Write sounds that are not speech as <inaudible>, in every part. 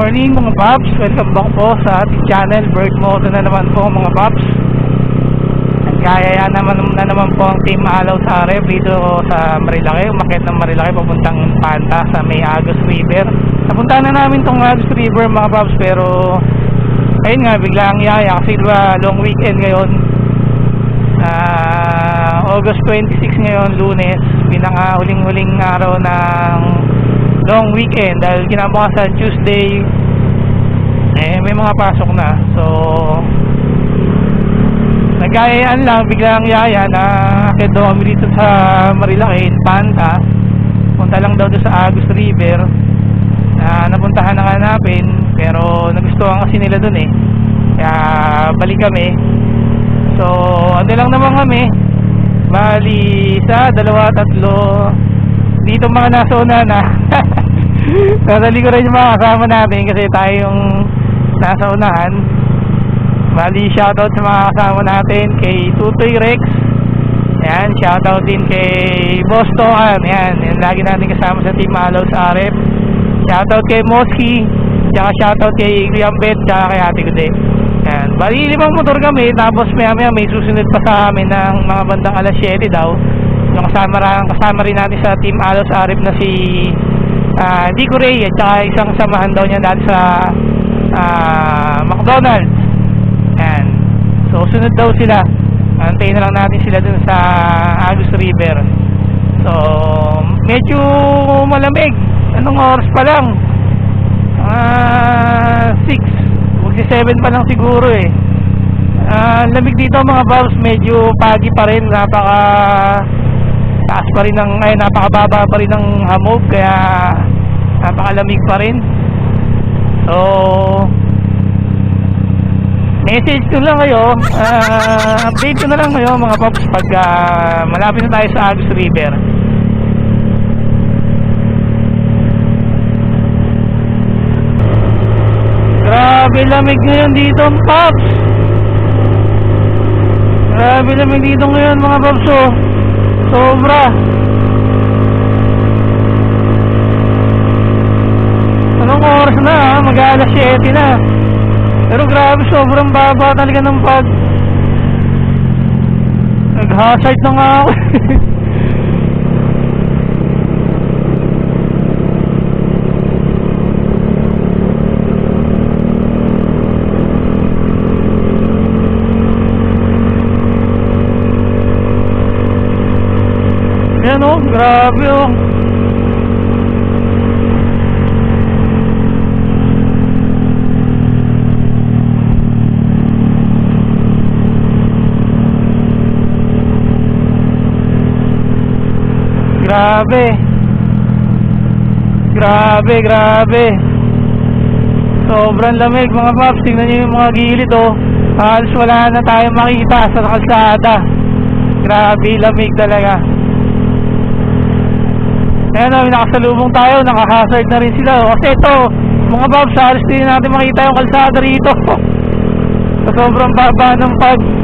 morning mga Paps, welcome back po sa ating channel Bird Moto na naman po mga Paps Nagkayaya naman na naman po ang Team Alaw sa Arep dito sa Marilaki. Umakit ng Marilaki papuntang Panta sa May Agos River. Napuntahan na namin tong Agos River mga Paps pero Ayun nga biglang yaya kasi diba long weekend ngayon. Ah, August 26 ngayon, lunes Pinaka-huling-huling araw ng long weekend dahil kinabukasan Tuesday eh may mga pasok na. So nagkayaan lang. Biglang yaya na akit daw kami dito sa Marilaki Panta. Punta lang daw doon sa Agus River. Na napuntahan na hanapin pero nagustuhan kasi nila doon eh. Kaya balik kami. So ano lang naman kami. Bali isa, dalawa, tatlo. Dito mga nasa una na. <laughs> Nasa likuran yung mga kasama natin kasi tayo yung nasa unahan bali shoutout sa mga kasama natin kay Tutoy Rex. Yan shoutout din kay Boss Toan yan, yan lagi natin kasama sa Team Alaw sa RF shoutout kay Moski tsaka shoutout kay Kuya Bet tsaka kay Ate Gude. Yan bali limang motor kami tapos maya maya may susunod pa sa amin ng mga bandang alas 7 daw. Yung kasama, kasama rin natin sa Team Alos Arif na si uh, Dico Ray at saka isang samahan daw niya dati sa ah, McDonald's. Yan. So sunod daw sila. Antayin na lang natin sila dun sa Agus River. So medyo malamig. Anong oras pa lang? Ah 6 magsi 7 pa lang siguro eh. Ah, lamig dito mga Babs, medyo pagi pa rin, napaka taas pa rin ng, ay napakababa pa rin ng hamog, kaya napakalamig pa rin. So, message ko lang kayo, ah, update ko na lang kayo mga Babs pag ah, malapit na tayo sa Agus River. Grabe lamig ngayon dito, Pops! Grabe naman dito ngayon mga babso. Sobra. Na? Mag-alas 7 na. Pero grabe, sobrang baba talaga ng pag... Nag-hazard na nga ako. <laughs> Oh, grabe oh. Grabe. Grabe, grabe. Sobrang lamig mga paps. Tingnan nyo yung mga gilid oh. Halos wala na tayong makita sa kalsada. Grabe, lamig talaga. Ayan o, may nakasalubong tayo, nakahazard na rin sila. oh. Kasi ito, mga babs, halos din natin makita yung kalsada rito. <laughs> Sa sobrang baba ng pag...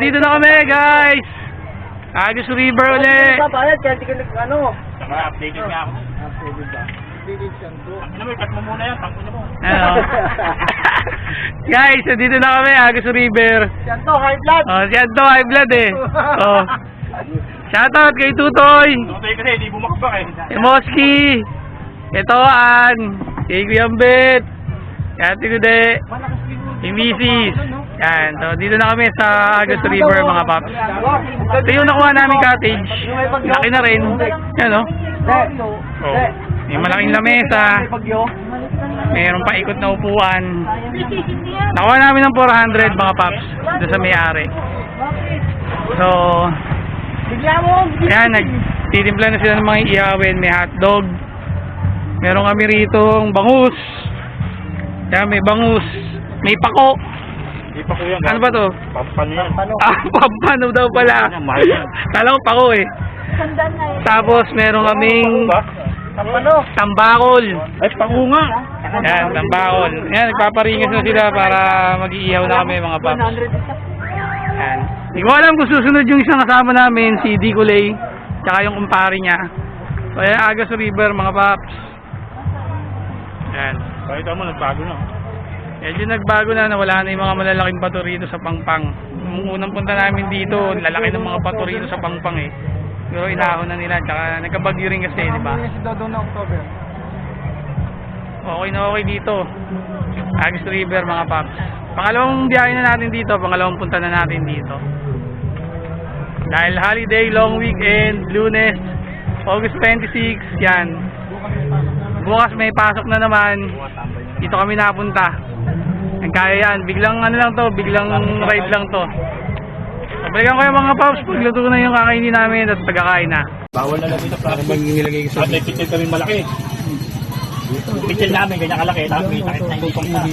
dito na kami, guys. Agus River ulit. Bayad kaya di ka nag ano. Updated nga ako. Ano mo, ikat mo muna yan. Tangko mo. Ano? <laughs> guys, dito na kami, Agus River. Yan to, high blood. Oh, si Anto, high blood eh. Oh. Shoutout kay Tutoy. Tutoy kasi, hindi bumakbak eh. Si Moski. Ito, An. Si Kuyambit. Yan, Tigude. Si Mrs. Yan. So, dito na kami sa Agus River, mga paps. Ito yung nakuha namin cottage. Laki na rin. Yan, oh. Oh. May malaking lamesa. Mayroon pa ikot na upuan. Nakuha namin ng 400 mga paps. Doon sa may-ari. So. Ayan, nagtitimpla na sila ng mga iawin. May hotdog. Meron kami rito bangus. Ayan, may bangus. May pako. Hindi pa ko yan. Ano ba to? Pampano yan. Ah, <laughs> pampano daw pala. Mahal yan. Kala ko pako eh. Tapos meron kaming Ba? Ano? tambakol. Ay, pangunga. Yan, tambakol. Yan, nagpaparingas na sila para mag-iihaw na kami mga paps. 100 isa. Yan. Hindi ko alam kung susunod yung isang kasama namin, si Dicolay, tsaka yung kumpare niya. So, yan, Agas River, mga paps. Yan. Kahit mo, nagbago na. Medyo nagbago na, nawala na yung mga malalaking bato rito sa Pangpang. Nung unang punta namin dito, lalaki ng mga bato rito sa Pangpang eh. Pero inahon na nila, tsaka nagkabagyo rin kasi, di ba? Si Dodo na October. Okay na okay dito. Agis River mga paps. Pangalawang biyahe na natin dito, pangalawang punta na natin dito. Dahil holiday, long weekend, lunes, August 26, yan. Bukas may pasok na naman. Dito kami napunta. Nagkaya yan. Biglang ano lang to, biglang ride lang to. Balikan ko yung mga paps, pagluto na yung kakainin namin at pagkakain na. Bawal na lang dito nilagay ko sa... At may kitchen kami malaki. Kitchen namin, ganyan kalaki. Tapos may takit na itong na.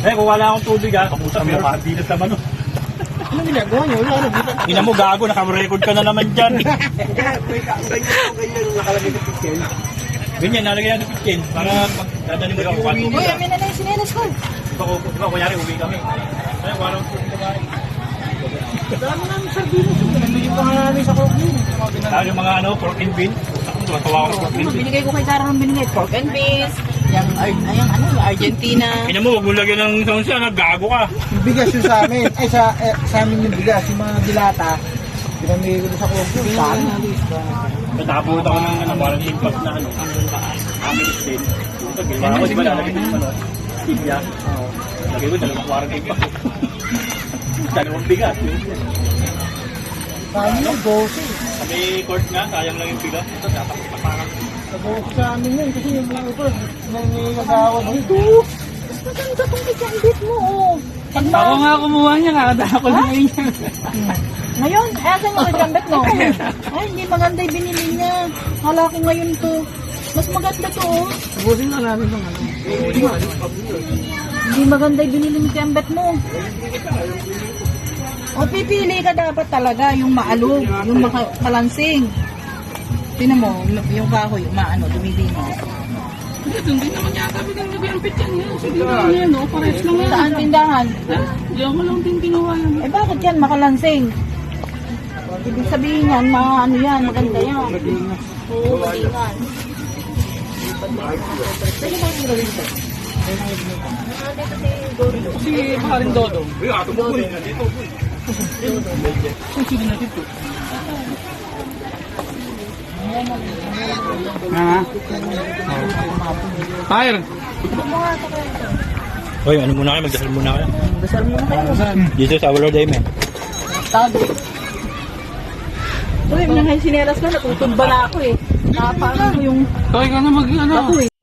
Eh, kung wala akong tubig ha, kapusa pero makabilat naman no. Ano ginagawa niyo? Wala na dito. Ina mo gago, naka-record ka na naman dyan. <laughs> Ganyan, nalagay natin kitchen para pag dadalhin mo yung. Uy, amin na na yung sinelas ko. Ikaw, ikaw, kunyari, uwi kami. Kaya wala. Dami namin sardinas. Nga namin sa Coke yun. Dahil yung mga ano, pork and bean. Ako, tuwa ako sa pork and bean. Binigay ko kay Tara ng binigay. Pork and beans. Yung, Ar- ayang ano, yung Argentina. Ina mo, huwag mo lagyan ng sound siya, gago ka. Yung bigas yung sa amin. Ay, sa, eh, sa amin yung bigas. Yung mga dilata. Pinamigay ko sa Coke yun. Saan? Natapot ako ng ano, parang impact na ano. Amin din. Ako, di ba lalagay ng ano? Tibia. Lagay ko, dalawang parang impact. Dalawang bigas. Amin yung bose. Sabi court nga, sayang lang yung bigas. Ito, dapat ipaparang. Sa bose sa amin yun. Kasi yung mga ito, nangingagawa dito. Mas maganda tong ikambit mo, oh. Pag Ako nga kumuha niya, kakadala ko lang yun. Ngayon, asan yung ikambit mo? <laughs> Ay, hindi maganda yung binili niya. Hala ko ngayon to. Mas maganda to, oh. Ubusin na namin yung ano. Hindi maganda yung binili mo ikambit mo. O, pipili ka dapat talaga yung maalog, yung maka- malansing. Tinan mo, yung kahoy, maano, dumidino. Hindi naman yata pinag-impit yan yan. Sige lang yan, no? Lang yan. Saan tindahan? Diyan ko lang din kinuha yan. Eh bakit yan makalansing? Ibig sabihin yan, mga ano yan, maganda yan. Oo, malingan. Si Maring Dodo. Ha? Fire. Hoy, ano muna kayo? Magdasal muna kayo. Dasal mo na kayo. Dito sa Walor Dayme. Tago. Uy, mga sinelas ko, natutumba na ako eh. Mo yung Kaya ka na mag ano.